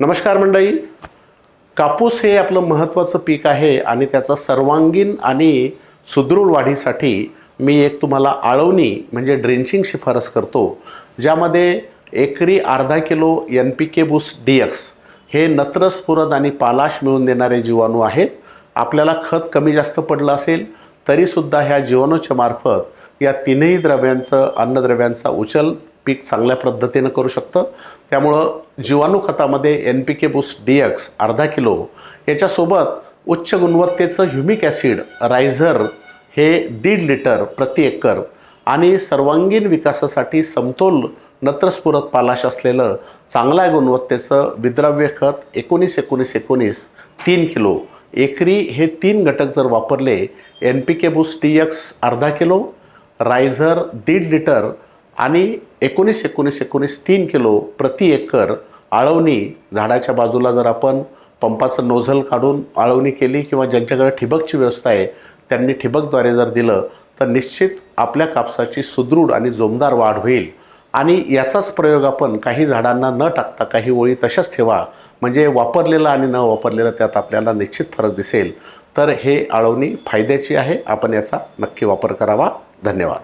नमस्कार मंडळी. कापूस हे आपलं महत्त्वाचं पीक आहे आणि त्याचं सर्वांगीण आणि सुदृढ वाढीसाठी मी एक तुम्हाला आळवणी म्हणजे ड्रेंचिंग शिफारस करतो ज्यामध्ये एकरी अर्धा kilo N P K boost D X हे नत्र स्फुरद आणि पालाश मिळून देणारे जीवाणू आहेत. आपल्याला खत कमी जास्त पडलं असेल तरीसुद्धा ह्या जीवाणूच्या मार्फत या तीनही द्रव्यांचं अन्नद्रव्यांचा उचल पीक चांगल्या पद्धतीनं करू शकतं. त्यामुळं जीवाणू खतामध्ये N P K boost D X अर्धा किलो याच्यासोबत उच्च गुणवत्तेचं ह्युमिक ॲसिड रायझर हे दीड लिटर प्रति एकर आणि सर्वांगीण विकासासाठी समतोल नत्रस्फुरत पालाश असलेलं चांगल्या गुणवत्तेचं विद्राव्य खत एकोणीस एकोणीस एकोणीस तीन किलो एकरी हे तीन घटक जर वापरले N P K boost D X अर्धा किलो रायझर दीड लिटर आणि एकोणीस एकोणीस एकोणीस तीन किलो प्रति एकर आळवणी झाडाच्या बाजूला जर आपण पंपाचं नोझल काढून आळवणी केली किंवा ज्यांच्याकडे ठिबकची व्यवस्था आहे त्यांनी ठिबकद्वारे जर दिलं तर निश्चित आपल्या कापसाची सुदृढ आणि जोमदार वाढ होईल. आणि याचाच प्रयोग आपण काही झाडांना न टाकता काही ओळी तशाच ठेवा. म्हणजे वापरलेलं आणि न वापरलेलं त्यात आपल्याला निश्चित फरक दिसेल. तर हे आळवणी फायद्याची आहे. आपण याचा नक्की वापर करावा. धन्यवाद.